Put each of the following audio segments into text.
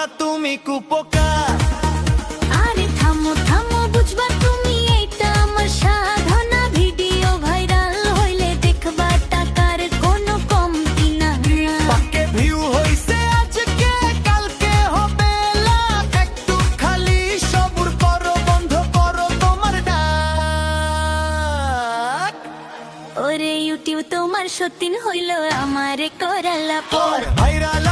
হইলা তুমি কুপকার আরে থামো থামো বুঝবা তুমি এইটা আমার সাধনা। ভিডিও ভাইরাল হইলে দেখবা টাকার কোনো কমতি না। পাকে ভিউ হইছে আজকে কালকে হবে লাখ। একটু খালি সবুর করো বন্ধ করো তোমার ডাক। ওরে ইউটিউব তোমার সতীন হইল আমারে করালা পর ভাইরাল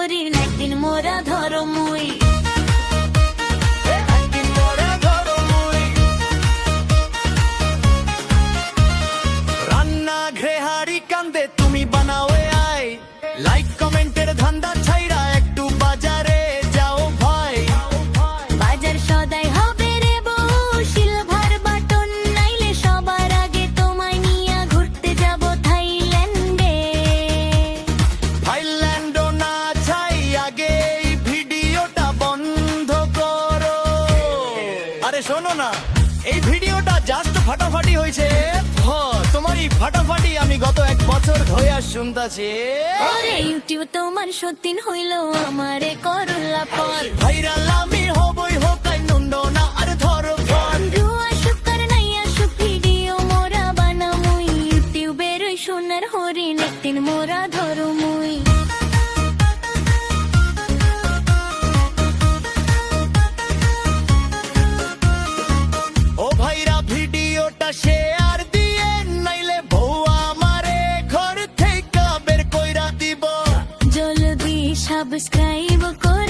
সোনার নাকি মোরা ধরো মুই আরে শোনো না এই ভিডিওটা জাস্ট ফাটাফাটি হয়েছে। হ তোমার এই ফাটাফাটি আমি গত এক বছর ধরে আর শুনতাছি। ওরে ইউটিউব তোমার সতীন হইল আমারে করলা পর। ভাইরাল আমি হবই হোকাই নন্দ না আর ধর আর ভিডিও মোরা ধরো মুই prescribo.